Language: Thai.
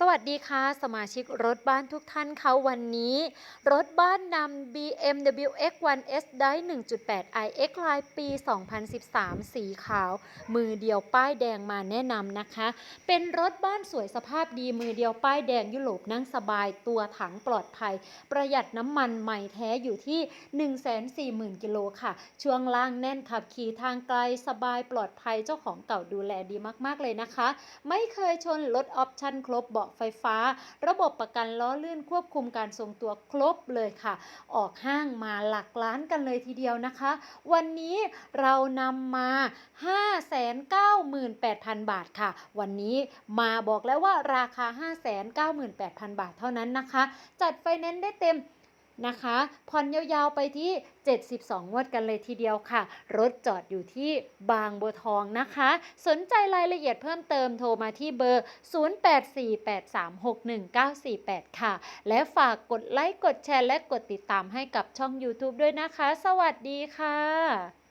สวัสดีค่ะ สมาชิกรถบ้านทุกท่านเขาวันนี้ รถบ้านนำ BMW X1S ได้ 1.8 iX ลายปี 2013 สีขาว มือเดียวป้ายแดงมาแนะนำนะคะ เป็นรถบ้านสวยสภาพดีมือเดียวป้ายแดงยุโรปนั่งสบายตัวถังปลอดภัย ประหยัดน้ำมันใหม่แท้อยู่ที่ 140,000 กิโลค่ะ ช่วงล่างแน่นขับขี่ทางไกลสบายปลอดภัยเจ้าของเก่าดูแลดีมากๆเลยนะคะ ไม่เคยชนรถออปชั่นครบเบาะไฟฟ้า ระบบประกันล้อลื่นควบคุมการทรงตัวครบเลยค่ะ ออกห้างมาหลักล้านกันเลยทีเดียวนะคะ วันนี้เรานำมา 598,000 บาทค่ะ วันนี้มาบอกแล้วว่าราคา 598,000 บาทเท่านั้นนะคะ จัดไฟแนนซ์ได้เต็ม นะคะผ่อนยาวๆไปที่ 72 งวดกันเลยทีเดียวค่ะ รถจอดอยู่ที่บางบัวทองนะคะ สนใจรายละเอียดเพิ่มเติมโทรมาที่เบอร์ 0848361948 ค่ะ และฝากกดไลค์ กดแชร์ และกดติดตามให้กับช่อง YouTube ด้วยนะคะ สวัสดีค่ะ